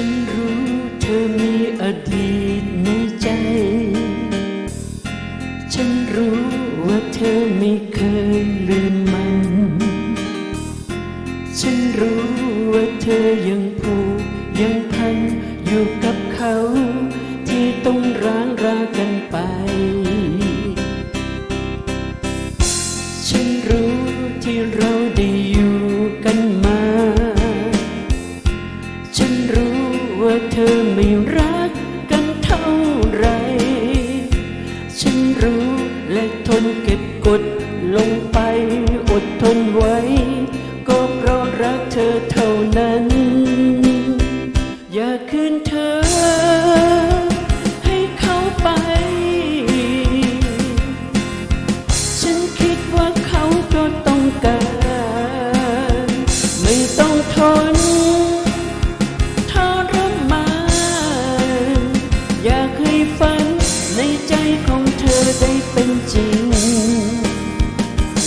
ฉันรู้เธอมีอดีตในใจ ฉันรู้ว่าเธอไม่เคยลืมมัน ฉันรู้ว่าเธอยังผูกยังพันอยู่กับเขา ที่ต้องร้างรากันไป ฉันรู้ที่เราได้อยู่กันมา ฉันรู้ ว่าเธอไม่รักกันเท่าไร ฉันรู้และทนเก็บกดลงไปอดทนไว้ ก็เพราะรักเธอเท่านั้น อย่าคืนเธอ ให้เขาไป ฉันคิดว่าเขาก็ต้องการ ไม่ต้องทน จริง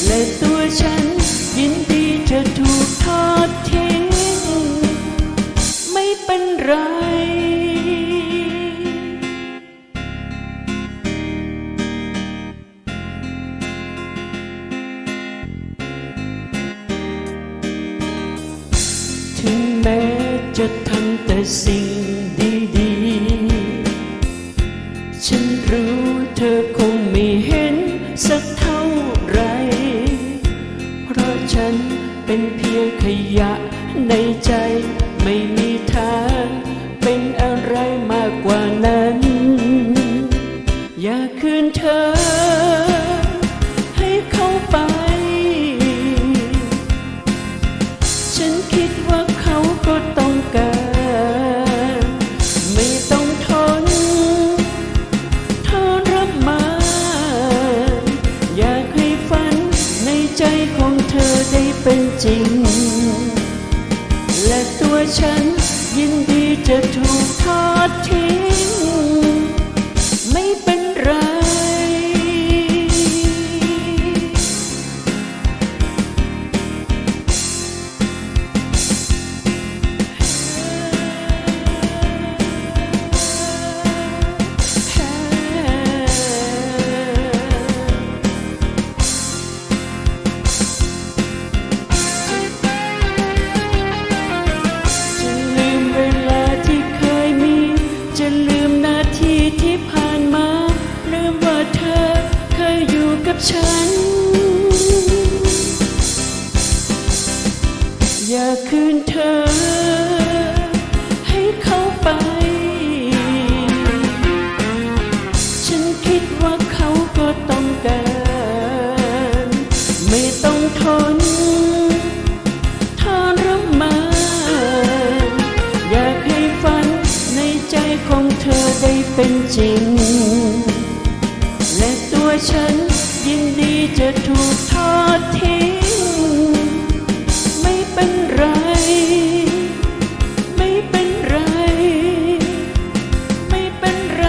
และตัวฉันยินดีจะถูกทอดทิ้ง ไม่เป็นไรถึงแม้จะทำแต่สิ่งดีๆ ฉันรู้เธอคงไม่เห็ ยงขยะในใจไม่มี เป็นจริง และตัวฉันยินดีจะถูกทอดทิ้ง ไม่เป็นไร นาทีที่ผ่านมาลืมว่าเธอเคยอยู่กับฉัน อย่าคืนเธอ ให้เขาไป ฉันคิดว่าเขาก็ต้องการ ไม่ต้องทน เป็นจริง และตัวฉันยินดีจะถูกทอดทิ้ง ไม่เป็นไร ไม่เป็นไร ไม่เป็นไร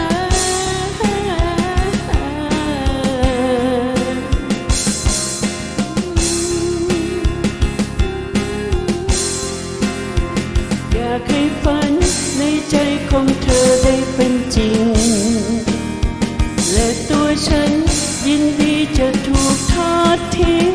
อยากให้ฝัน ในใจของเธอได้เป็นจริง และตัวฉันยินดีจะถูกทอดทิ้ง